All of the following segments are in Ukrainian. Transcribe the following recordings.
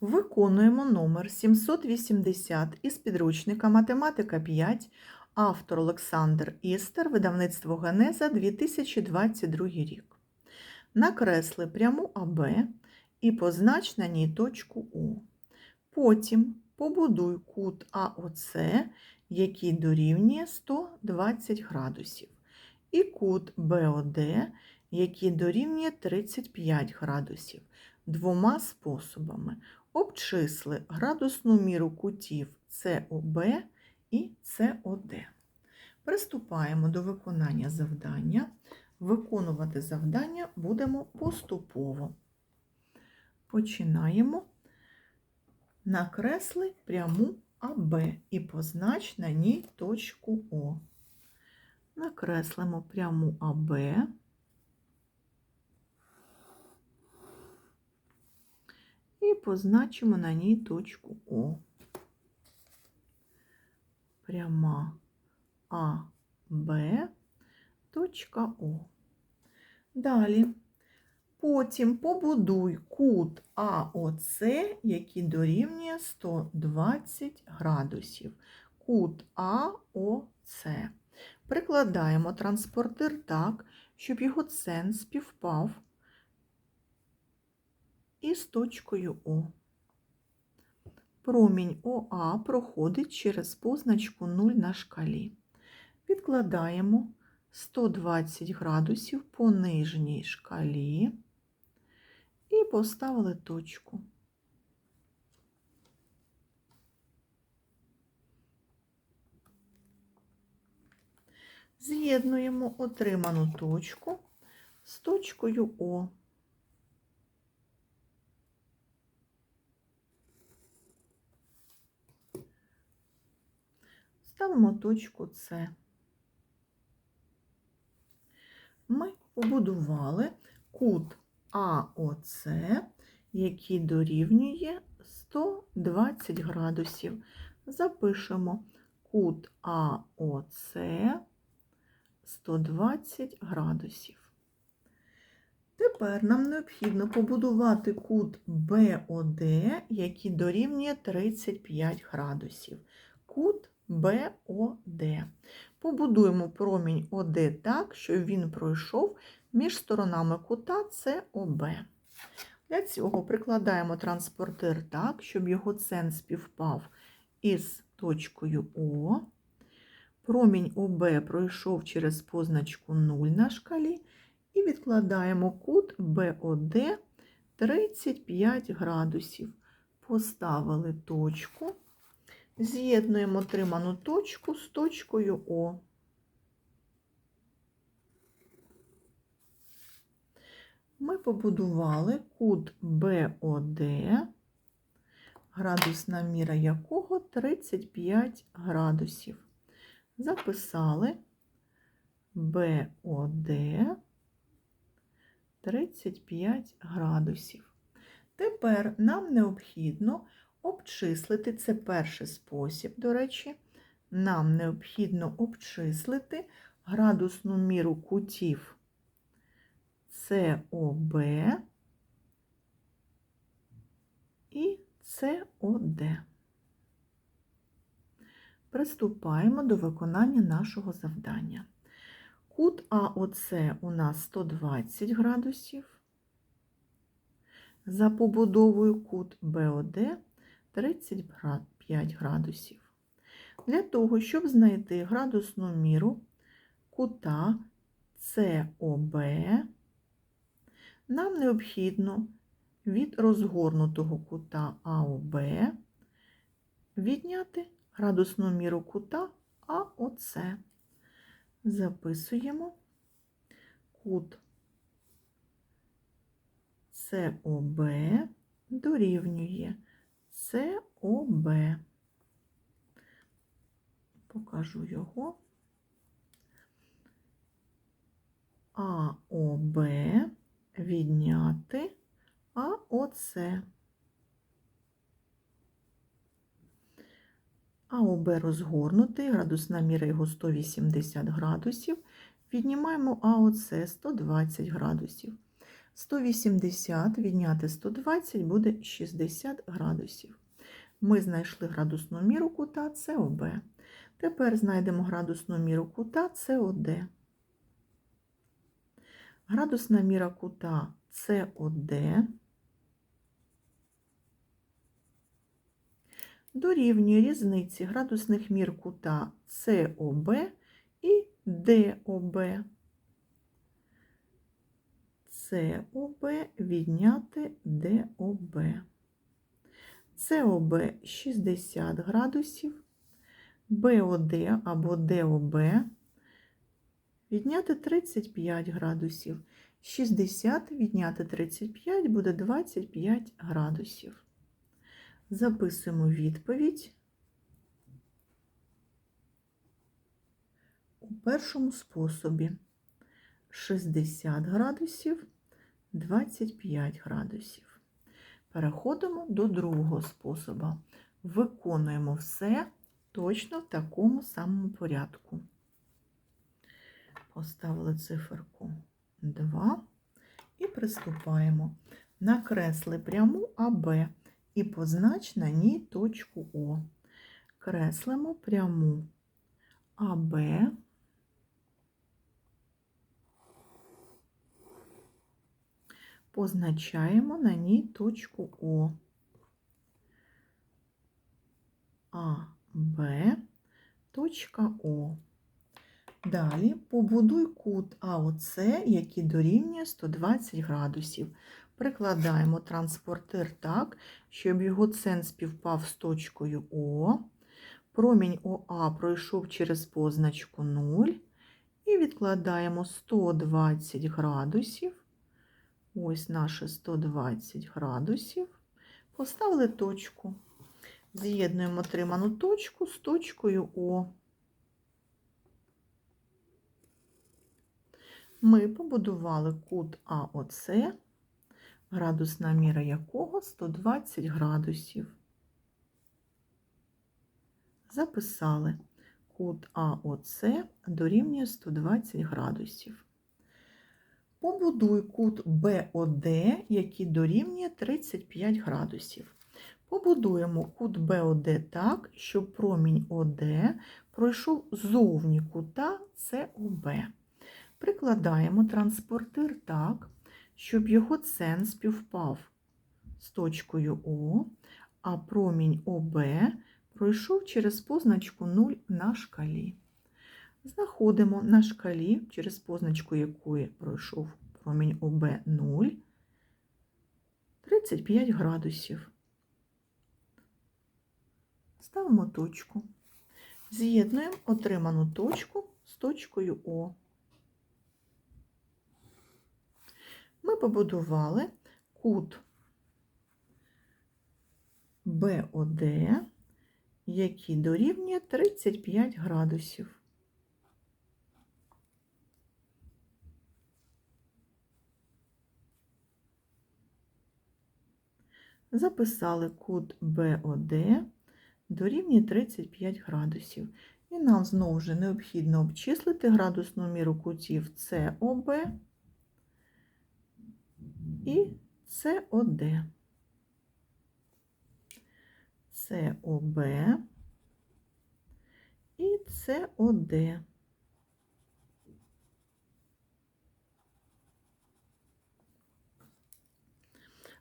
Виконуємо номер 780 із підручника Математика 5, автор Олександр Істер, видавництво Генеза 2022 рік. Накресли пряму АБ і познач на ній точку О. Потім побудуй кут АОЦ, який дорівнює 120 градусів, і кут БОД, який дорівнює 35 градусів, двома способами. Обчисли градусну міру кутів СОБ і СОД. Приступаємо до виконання завдання. Виконувати завдання будемо поступово. Починаємо. Накресли пряму АБ і познач на ній точку О. Накреслимо пряму АБ. І позначимо на ній точку О. Пряма АБ, точка О. Далі. Потім побудуй кут АОЦ, який дорівнює 120 градусів. Кут АОЦ. Прикладаємо транспортир так, щоб його цен співпав із точкою О. Промінь ОА проходить через позначку 0 на шкалі. Відкладаємо 120 градусів по нижній шкалі і поставили точку. З'єднуємо отриману точку з точкою О. Ставимо точку С. Ми побудували кут АОЦ, який дорівнює 120 градусів. Запишемо кут АОЦ 120 градусів. Тепер нам необхідно побудувати кут БОД, який дорівнює 35 градусів. Кут БОД. Побудуємо промінь ОД так, щоб він пройшов між сторонами кута СОБ. Для цього прикладаємо транспортир так, щоб його цен співпав із точкою О. Промінь ОБ пройшов через позначку 0 на шкалі. І відкладаємо кут БОД 35 градусів. Поставили точку. З'єднуємо отриману точку з точкою О. Ми побудували кут БОД, градусна міра якого 35 градусів. Записали БОД 35 градусів. Тепер нам необхідно обчислити, це перший спосіб, до речі, нам необхідно обчислити градусну міру кутів СОБ і СОД. Приступаємо до виконання нашого завдання. Кут АОЦ у нас 120 градусів. За побудовою кут БОД 35 градусів. Для того, щоб знайти градусну міру кута СОБ, нам необхідно від розгорнутого кута АОБ відняти градусну міру кута АОЦ. Записуємо кут СОБ дорівнює СОБ. Покажу його. АОБ відняти АОЦ. АОБ розгорнутий, градусна міра його 180 градусів. Віднімаємо АОЦ 120 градусів. 180 відняти 120 буде 60 градусів. Ми знайшли градусну міру кута СОБ. Тепер знайдемо градусну міру кута СОД. Градусна міра кута СОД дорівнює різниці градусних мір кута СОБ і ДОБ. СОБ відняти ДОБ. СОБ 60 градусів, БОД або ДОБ відняти 35 градусів. 60 відняти 35 буде 25 градусів. Записуємо відповідь у першому способі 60 градусів 25 градусів. Переходимо до другого способу. Виконуємо все точно в такому самому порядку. Поставили циферку 2 і приступаємо. Накресли пряму АБ і познач на ній точку О. Креслимо пряму АБ. Позначаємо на ній точку О. А, Б, точка О. Далі побудуй кут АОЦ, який дорівнює 120 градусів. Прикладаємо транспортир так, щоб його цен співпав з точкою О. Промінь ОА пройшов через позначку 0. І відкладаємо 120 градусів. Ось наші 120 градусів. Поставили точку. З'єднуємо отриману точку з точкою О. Ми побудували кут АОЦ, градусна міра якого 120 градусів. Записали кут АОЦ дорівнює 120 градусів. Побудуй кут БОД, який дорівнює 35 градусів. Побудуємо кут БОД так, щоб промінь ОД пройшов зовні кута СОБ. Прикладаємо транспортир так, щоб його цен співпав з точкою О, а промінь ОБ пройшов через позначку 0 на шкалі. Знаходимо на шкалі, через позначку якої пройшов промінь ОБ 0, 35 градусів. Ставимо точку. З'єднуємо отриману точку з точкою О. Ми побудували кут БОД, який дорівнює 35 градусів. Записали кут БОД дорівнює 35 градусів. І нам знову ж необхідно обчислити градусну міру кутів СОБ і СОД. СОБ і СОД.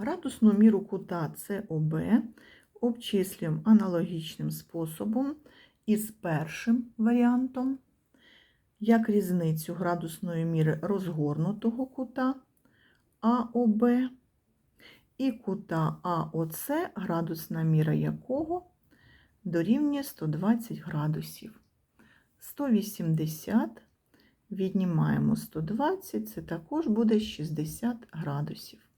Градусну міру кута СОБ обчислюємо аналогічним способом із першим варіантом, як різницю градусної міри розгорнутого кута АОБ і кута АОЦ, градусна міра якого дорівнює 120 градусів. 180 віднімаємо 120, це також буде 60 градусів.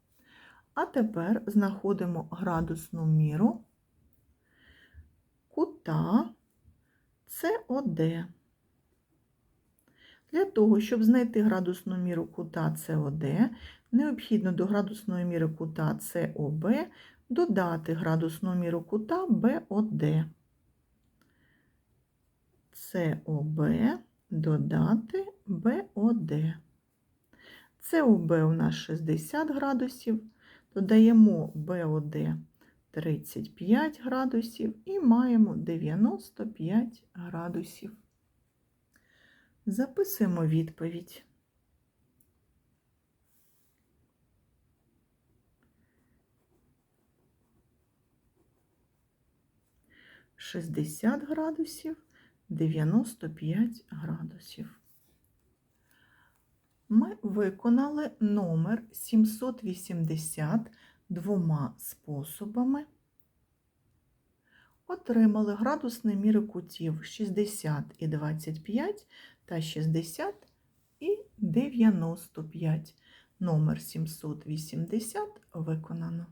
А тепер знаходимо градусну міру кута СОД. Для того, щоб знайти градусну міру кута СОД, необхідно до градусної міри кута СОБ додати градусну міру кута БОД. СОБ додати БОД. СУБ у нас 60 градусів, додаємо БОД 35 градусів і маємо 95 градусів. Записуємо відповідь. Шістдесят градусів, 95 градусів. Ми виконали номер 780 двома способами. Отримали градусні міри кутів 60 і 25 та 60 і 95. Номер 780 виконано.